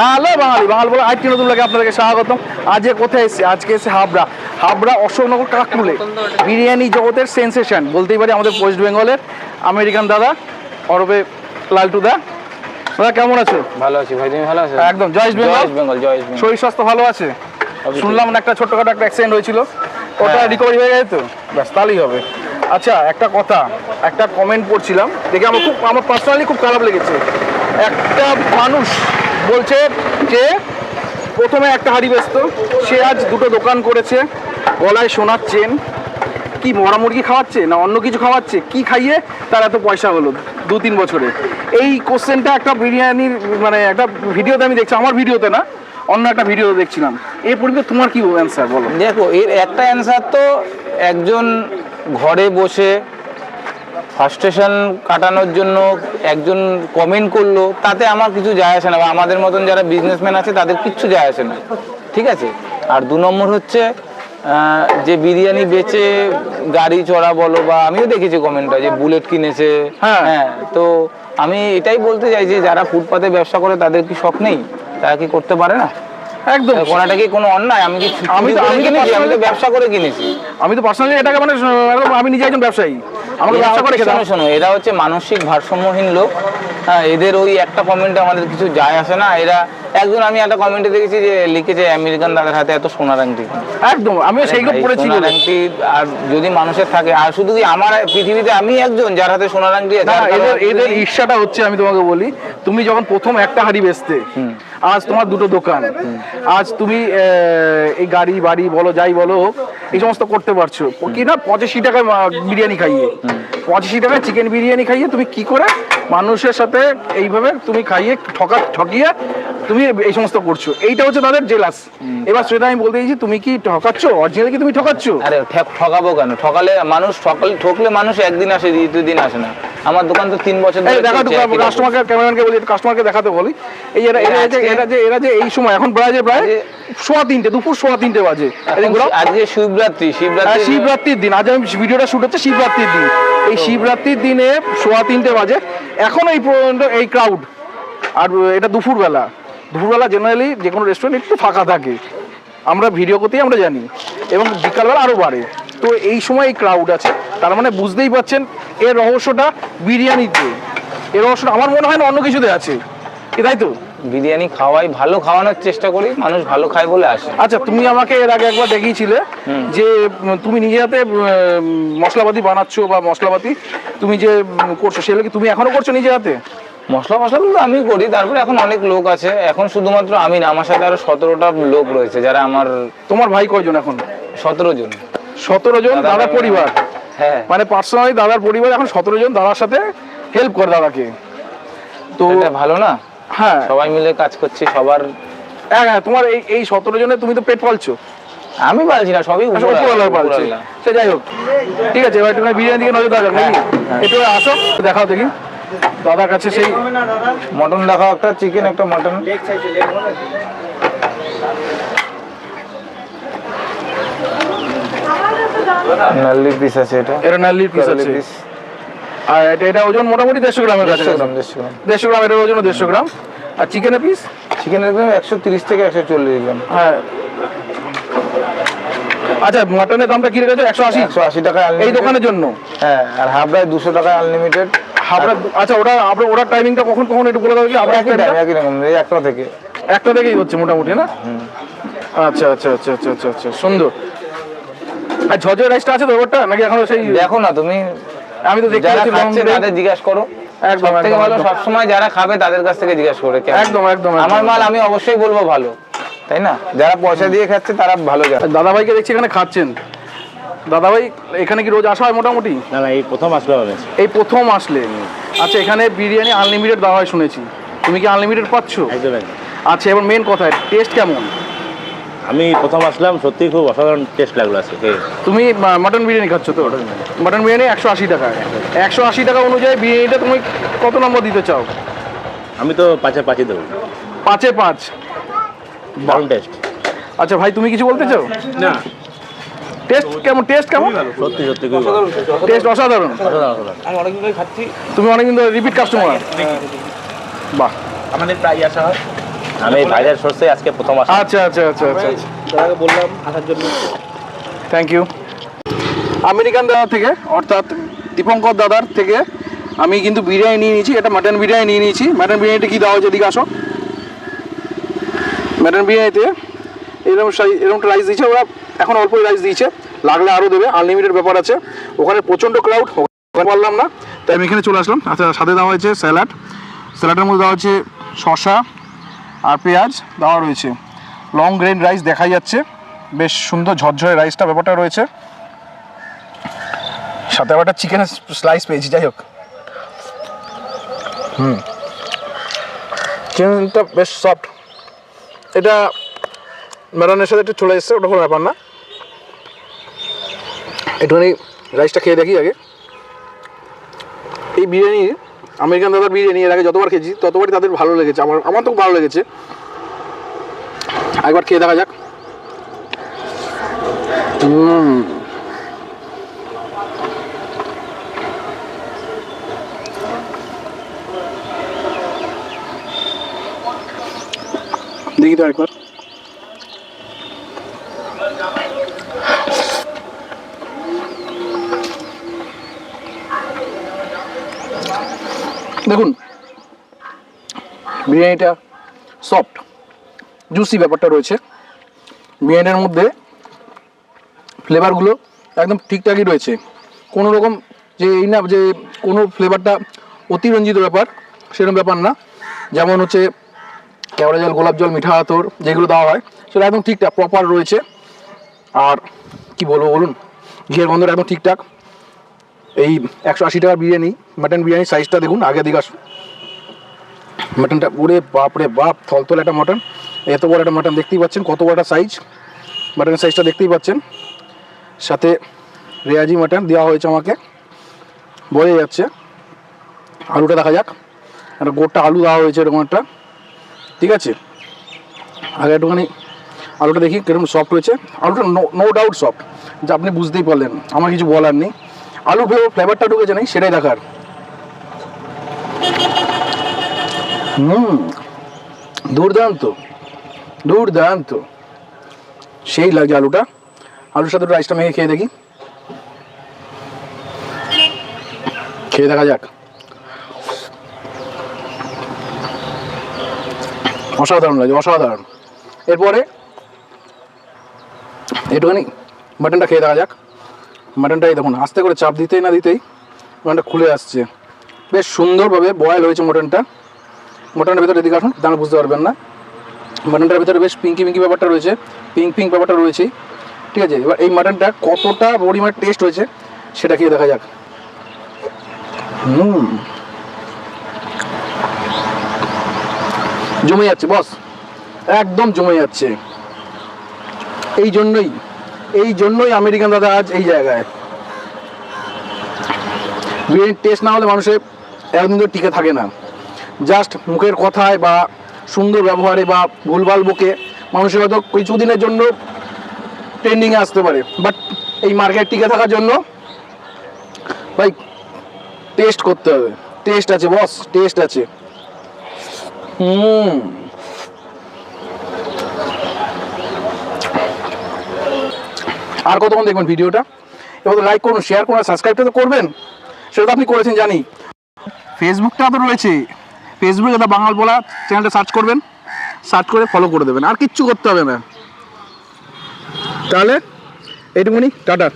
Hello বাঙালি বাঙাল বলে আরেকটি নতুন লাগে আপনাদেরকে স্বাগতম। আজ কোথায় এসেছি? আজকে এসে হাবড়া। হাবড়া অশোকনগর কাকরুলে বিরিয়ানি জগতের সেন্সেশন বলতেই পারি আমাদের ওয়েস্ট বেঙ্গলের আমেরিকান দাদা অরবে লালটু দা। দাদা কেমন আছো? ভালো আছি ভাই তুমি ভালো আছো? একদম জয় বেঙ্গল বেঙ্গল জয় বেঙ্গল শরীর স্বাস্থ্য ভালো আছে? শুনলাম না একটা ছোট্টখাটো একটা অ্যাক্সিডেন্ট হয়েছিল। ওটা হ্যাঁ। রিকভারি হয়ে গেছে তো? ব্যাস তাহলেই হবে। আচ্ছা একটা কথা একটা কমেন্ট পড়ছিলাম। দেখে আমার খুব আমার পার্সোনালি খুব খারাপ লেগেছে। একটা মানুষ বলছে যে প্রথমে একটা হাড়ি ব্যস্ত সে আজ দুটো দোকান করেছে, গলায় সোনার চেন। কি মরা মুরগি খাওয়াচ্ছে না অন্য কিছু খাওয়াচ্ছে? কি খাইয়ে তার এত পয়সা হলো দু তিন বছরে? এই কোশ্চেনটা একটা বিরিয়ানির মানে একটা ভিডিওতে আমি দেখছি, আমার ভিডিওতে না, অন্য একটা ভিডিও দেখছিলাম। এর পরিপ্রেক্ষিতে তোমার কি অ্যান্সার বলো? দেখো, এর একটা অ্যান্সার তো একজন ঘরে বসে ফার্স্টেশন কাটানোর জন্য একজন কমেন্ট করল তাতে আমার কিছু যায় আসে না বা আমাদের মতন যারা বিজনেসম্যান আছে তাদের কিচ্ছু যায় আসে না। ঠিক আছে? আর দু নম্বর হচ্ছে যে বিরিয়ানি বেচে গাড়ি চড়া বলো বা আমিও দেখেছি কমেন্টটা যে বুলেট কিনেছে। হ্যাঁ। হ্যাঁ তো আমি এটাই বলতে চাই যে যারা ফুটপাতে ব্যবসা করে তাদের কি শখ নেই? তারা কি করতে পারে না? একদম। কোনাটা কি কোনো অন্যায়? আমি কি আমি তো- আমি কিনেছি আমি তো ব্যবসা করে কিনেছি। আমি তো পার্সোনালি এটাকে মানে আমি নিজে একজন ব্যবসায়ী। আমাকে ব্যবসা করে শোনো শোনো এরা হচ্ছে মানসিক ভারসাম্যহীন লোক। হ্যাঁ এদের ওই একটা কমেন্টে আমাদের কিছু যায় আসে না। এরা একজন আমি একটা কমেন্টে দেখেছি যে লিখেছে আমেরিকান দাদার হাতে এত সোনার আংটি একদম আমিও সেইগুলো ভাই, পড়েছি আংটি আর যদি মানুষের থাকে আর শুধু কি আমার পৃথিবীতে আমি একজন যার হাতে সোনার আংটি আছে? এদের এদের ঈর্ষাটা হচ্ছে আমি তোমাকে বলি তুমি যখন প্রথম একটা হাড়ি বেচতে আজ তোমার দুটো দোকান। আজ তুমি এই গাড়ি, বাড়ি বলো, যাই বলো, এই সমস্ত করতে পারছ। কি না, পঁচাশি টাকায় বিরিয়ানি খাইয়ে। পঁচাশি টাকায় চিকেন বিরিয়ানি খাইয়ে তুমি কি করে মানুষের সাথে এইভাবে তুমি খাইয়ে, ঠকা, ঠকিয়ে তুমি এই সমস্ত করছ? এইটা হচ্ছে তাদের জেলাস। এবার সেটা আমি বলতে চাইছি, তুমি কি ঠকাচ্ছ? অরিজিনালি কি তুমি ঠকাচ্ছ? আরে, ঠক- ঠকাবো কেন? ঠকালে মানুষ, ঠকাল, ঠকলে মানুষ একদিন আসে, দ্বিতীয় দিন আসে না। আমার দোকান তো তিন বছর এই ধরে দেখা কাস্টমারকে ক্যামেরাম্যানকে বলি কাস্টমারকে দেখাতে বলি। এই এরা এরা যে এরা যে এরা যে এই সময় এখন প্রায় যে প্রায় সোয়া তিনটে দুপুর সোয়া তিনটে বাজে। আজকে শিবরাত্রি হ্যাঁ, শিবরাত্রি শিবরাত্রির দিন। আজ আমি ভিডিওটা শুট হচ্ছে শিবরাত্রির দিন। এই শিবরাত্রির দিনে সোয়া তিনটে বাজে। এখন এই পর্যন্ত এই ক্রাউড আর এটা দুপুরবেলা। দুপুরবেলা জেনারেলি যে কোনো রেস্টুরেন্ট একটু ফাঁকা থাকে। আমরা ভিডিও করতেই আমরা জানি। এবং বিকালবেলা আরও বাড়ে। তো এই সময় এই ক্রাউড আছে। তার মানে বুঝতেই পারছেন এর রহস্যটা বিরিয়ানিতে এর রহস্যটা আমার মনে হয় না অন্য কিছুতে আছে। তাই তো? বিরিয়ানি খাওয়াই ভালো খাওয়ানোর চেষ্টা করি মানুষ ভালো খায় বলে আসে। আচ্ছা তুমি আমাকে এর আগে একবার দেখিয়েছিলে যে তুমি নিজে হাতে মশলাপাতি বানাচ্ছো বা মশলাপাতি তুমি যে করছ সেগুলো কি তুমি এখনও করছ নিজে হাতে? মশলা মশলাগুলো আমি করি তারপরে এখন অনেক লোক আছে। এখন শুধুমাত্র আমি না আমার সাথে আরও সতেরোটা লোক রয়েছে যারা আমার তোমার ভাই কয়জন এখন? সতেরো জন। সতেরো জন দাদা পরিবার। মানে পার্সোনালি দাদার পরিবার এখন সতেরো জন দাদার সাথে হেল্প করে দাদাকে। তো এটা ভালো না? হ্যাঁ। সবাই মিলে কাজ করছি সবার হ্যাঁ হ্যাঁ তোমার এই এই সতেরো জনে তুমি তো পেট পালছো। আমি পালছি না সবই আচ্ছা, উপরওয়ালা, উপরওয়ালার সে যাই হোক। ঠিক আছে এবার একটু বিরিয়ানি দিকে নজর দেওয়া যাক নাকি? হ্যাঁ। একটু আসো দেখাও দেখি। দাদার কাছে সেই মটন দেখাও একটা চিকেন একটা মটন। নাল্লি পিস আছে এটা। এটা নাল্লির পিস আছে। পিস আর এটা এটা ওজন মোটামুটি দেড়শো গ্রামের কাছে গ্রাম দেড়শো গ্রাম। দেড়শো গ্রাম এটার ওজন দেড়শো গ্রাম। আর চিকেনের পিস চিকেনের দাম একশো তিরিশ থেকে একশো চল্লিশ গ্রাম। হ্যাঁ। আচ্ছা মাটনের দামটা কি রেখেছো? একশো আশি? একশো আশি টাকা এই দোকানের জন্য? হ্যাঁ আর হাবড়ায় দুশো টাকা আনলিমিটেড হাবড়া আচ্ছা ওটা আপনার ওটার টাইমিংটা কখন কখন একটু বলে দাও কি? আপনার একই দাম একই রকম এই একটা থেকে। একটা থেকেই হচ্ছে মোটামুটি না? আচ্ছা আচ্ছা আচ্ছা আচ্ছা আচ্ছা আচ্ছা সুন্দর। আর ঝজর রাইসটা আছে তো ওটা? নাকি এখনও সেই দেখো না তুমি আমি তো দেখতে যারা খাচ্ছে তাদের জিজ্ঞেস করো। একদম সব থেকে ভালো সবসময় যারা খাবে তাদের কাছ থেকে জিজ্ঞেস করে একদম একদম। আমার মাল আমি অবশ্যই বলব ভালো তাই না? যারা পয়সা দিয়ে খাচ্ছে তারা ভালো জানে দাদা ভাইকে দেখছি এখানে খাচ্ছেন। দাদা ভাই এখানে কি রোজ আসা হয় মোটামুটি? না না এই প্রথম আসলে হবে। এই প্রথম আসলে। আচ্ছা এখানে বিরিয়ানি আনলিমিটেড দেওয়া হয় শুনেছি। তুমি কি আনলিমিটেড পাচ্ছ? আচ্ছা এবার মেন কথা টেস্ট কেমন? আমি প্রথম আসলাম সত্যি খুব অসাধারণ টেস্ট লাগল আছে। তুমি মাটন বিরিয়ানি খাচ্ছ তো? মাটন বিরিয়ানি একশো আশি টাকা। একশো আশি টাকা অনুযায়ী বিরিয়ানিটা তুমি কত নম্বর দিতে চাও? আমি তো পাঁচে পাঁচই দেবো। পাঁচে পাঁচ। দারুণ টেস্ট আচ্ছা ভাই তুমি কিছু বলতে চাও? না। টেস্ট কেমন টেস্ট কেমন? সত্যি সত্যি খুব টেস্ট অসাধারণ। আমি অনেকদিন ধরে খাচ্ছি। তুমি অনেকদিন ধরে রিপিট কাস্টমার বাহ। আমাদের প্রায় আসা হয়। আমি ভাইরাল সোর্সে আজকে প্রথম আচ্ছা আচ্ছা আচ্ছা আচ্ছা। দাদাকে বললাম আসার জন্য। থ্যাংক ইউ আমেরিকান দাদা থেকে অর্থাৎ দীপঙ্কর দাদার থেকে আমি কিন্তু বিরিয়ানি নিয়ে নিয়েছি এটা মাটন বিরিয়ানি নিয়ে নিয়েছি। মাটন বিরিয়ানিটা কী দেওয়া হয়েছে এদিকে আসো। মাটন বিরিয়ানিতে এরকম এরকম রাইস দিয়েছে ওরা এখন অল্প রাইস দিয়েছে। লাগলে আরও দেবে আনলিমিটেড ব্যাপার আছে। ওখানে প্রচণ্ড ক্রাউড পারলাম না। তাই আমি এখানে চলে আসলাম। আচ্ছা সাথে দেওয়া হয়েছে স্যালাড স্যালাডের মধ্যে দেওয়া হচ্ছে শসা আর পেঁয়াজ দেওয়া রয়েছে। লং গ্রেন রাইস দেখা যাচ্ছে। বেশ সুন্দর ঝরঝরে রাইসটা ব্যাপারটা রয়েছে। সাথে আবার চিকেনের স্লাইস পেয়েছি, যাই হোক। হুম। চিকেনটা বেশ সফট এটা ম্যারানের সাথে একটু চলে এসছে, ওটা কোনো ব্যাপার না। একটুখানি রাইসটা খেয়ে দেখি আগে। এই বিরিয়ানি আমেরিকান দাদার বিরিয়ানি এর আগে যতবার খেয়েছি, ততবারই তাদের ভালো লেগেছে। আমার আমার তো ভালো লেগেছে। একবার খেয়ে দেখা যাক। দেখি তো একবার দেখুন, বিরিয়ানিটা সফট জুসি ব্যাপারটা রয়েছে। বিরিয়ানির মধ্যে ফ্লেভারগুলো একদম ঠিকঠাকই রয়েছে। কোনো রকম যে এই না যে কোনো ফ্লেভারটা অতিরঞ্জিত ব্যাপার, সেরকম ব্যাপার না। যেমন হচ্ছে কেওড়া জল, গোলাপ জল, মিঠা আতর, যেগুলো দেওয়া হয় সেটা একদম ঠিকঠাক প্রপার রয়েছে। আর কি বলব বলুন? ঘিয়ের গন্ধটা একদম ঠিকঠাক। এই একশো আশি টাকার বিরিয়ানি মাটন বিরিয়ানি সাইজটা দেখুন, আগে দিকে আসুন। মাটনটা ওরে বাপ রে বাপ, থলথল একটা মাটন এত বড় একটা মাটন দেখতেই পাচ্ছেন, কত বড় একটা সাইজ মাটনের সাইজটা দেখতেই পাচ্ছেন। সাথে রেয়াজি মাটন দেওয়া হয়েছে আমাকে। বোঝা যাচ্ছে। আলুটা দেখা যাক। একটা গোটা আলু দেওয়া হয়েছে এরকম একটা। ঠিক আছে? আগে একটুখানি আলুটা দেখি কীরকম সফট হয়েছে। আলুটা নো ডাউট সফট যা আপনি বুঝতেই পারলেন। আমার কিছু বলার নেই। আলু ফ্লেভারটা ঢুকেছে নেই সেটাই দেখার। হুম, দুর্দান্ত দুর্দান্ত। সেই লাগে আলুটা। আলুর সাথে রাইসটা মেখে খেয়ে দেখি। খেয়ে দেখা যাক। অসাধারণ লাগে অসাধারণ। এরপরে একটুখানি মাটনটা খেয়ে দেখা যাক। মাটনটাই দেখুন, আস্তে করে চাপ দিতেই না দিতেই মাটনটা খুলে আসছে। বেশ সুন্দরভাবে বয়েল হয়েছে মটনটা। মটনের ভেতরে এদিকে আসুন দাঁড়া বুঝতে পারবেন না। মাটনটার ভেতরে বেশ পিঙ্কি পিঙ্কি ব্যাপারটা রয়েছে পিঙ্ক পিঙ্ক ব্যাপারটা রয়েছেই। ঠিক আছে, এবার এই মাটনটা কতটা পরিমাণ টেস্ট হয়েছে সেটা খেয়ে দেখা যাক। হুম। জমে যাচ্ছে বস একদম জমে যাচ্ছে। এই জন্যই এই জন্যই আমেরিকান দাদা আজ এই জায়গায়। বিরিয়ানির টেস্ট না হলে মানুষের একদিন তো টিকে থাকে না। জাস্ট মুখের কথায় বা সুন্দর ব্যবহারে বা ভুলভাল বুকে মানুষের হয়তো কিছুদিনের জন্য ট্রেন্ডিংয়ে আসতে পারে। বাট এই মার্কেট টিকে থাকার জন্য ভাই টেস্ট করতে হবে। টেস্ট আছে বস টেস্ট আছে। হুম। আর কতক্ষণ দেখবেন ভিডিওটা? এবার লাইক করুন শেয়ার করুন সাবস্ক্রাইবটা তো করবেন। সেটা তো আপনি করেছেন, জানি। ফেসবুকটা তো রয়েছে। ফেসবুকে দা বাঙাল বলা চ্যানেলটা সার্চ করবেন। সার্চ করে ফলো করে দেবেন। আর কিচ্ছু করতে হবে না। তাহলে, এইটুকুনি, টাটা।